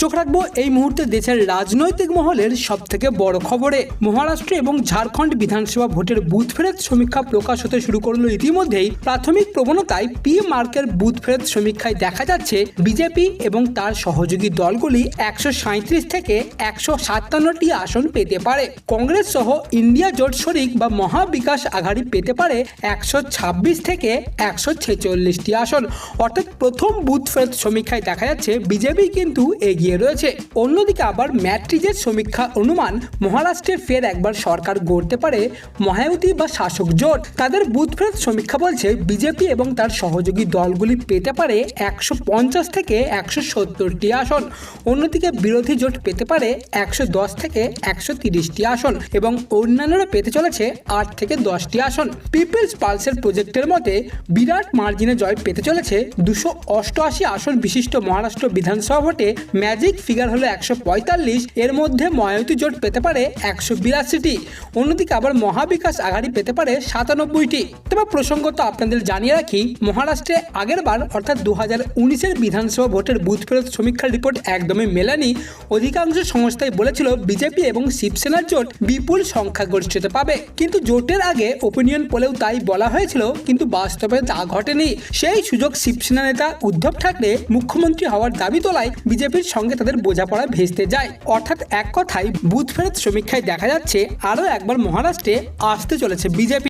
চোখ রাখব এই মুহূর্তে দেশের রাজনৈতিক মহলের সব থেকে বড় খবরে। মহারাষ্ট্র এবং ঝাড়খণ্ড বিধানসভা ভোটের বুথ ফেরত সমীক্ষা প্রকাশ হতে শুরু করল ইতিমধ্যেই। প্রাথমিক প্রবণতায় পি মার্কের বুথ ফেরত সমীক্ষায় দেখা যাচ্ছে, বিজেপি এবং তার সহযোগী দলগুলি একশো সাঁত্রিশ থেকে একশো সাতান্নটি আসন পেতে পারে। কংগ্রেস সহ ইন্ডিয়া জোট শরিক বা মহাবিকাশ আঘাড়ি পেতে পারে একশো ছাব্বিশ থেকে একশো ছেচল্লিশটি আসন। অর্থাৎ প্রথম বুথ ফেরত সমীক্ষায় দেখা যাচ্ছে, বিজেপি কিন্তু এগিয়ে রয়েছে। অন্যদিকে আবার ম্যাট্রিজের সমীক্ষা অনুমান মহারাষ্ট্রে ফের একবার সরকার গড়তে পারে মহায়ুতি বা শাসক জোট। তাদের বুথ ফেরত সমীক্ষা বলছে বিজেপি এবং তার সহযোগী দলগুলি পেতে পারে একশো পঞ্চাশ থেকে একশো সত্তরটি আসন। অন্যদিকে বিরোধী জোট পেতে পারে একশো দশ থেকে একশো তিরিশটি আসন এবং অন্যান্যরা পেতে চলেছে আট থেকে দশটি আসন। পিপলস পালসের প্রজেক্টের মতে বিরাট মার্জিনে জয় পেতে চলেছে দুশো অষ্টআশি আসন বিশিষ্ট মহারাষ্ট্র বিধানসভা ভোটে ম্যাজিক ফিগার হলো একশো পঁয়তাল্লিশ, এর মধ্যে মহায়ুতি জোট পেতে পারে একশো বিরাশিটি। অন্যদিকে আবার মহাবিকাশ আঘাড়ি পেতে পারে সাতানব্বইটি। তবে প্রসঙ্গত আপনাদের জানিয়ে রাখি, মহারাষ্ট্রে আগের বার, অর্থাৎ দু হাজার উনিশের বিধানসভা ভোটের বুথ ফেরত সমীক্ষার রিপোর্ট একদমই মেলানি। অধিকাংশ সংস্থাই বলেছিল, বিজেপি এবং শিবসেনার জোট বিপুল সংখ্যাগরিষ্ঠতা পাবে। কিন্তু জোটের আগে ওপিনিয়ন পোলেও তাই বলা হয়েছিল, কিন্তু বাস্তবে তা ঘটেনি। সেই সুযোগ শিবসেনা নেতা উদ্ধব ঠাকরে মুখ্যমন্ত্রী হওয়ার দাবি তোলায় বিজেপির সঙ্গে তাদের বোঝাপড়া ভেসতে যায়। অর্থাৎ এক কথায়, বুথ ফেরত সমীক্ষায় দেখা যাচ্ছে, আরও একবার মহারাষ্ট্রে আসতে চলেছে বিজেপি।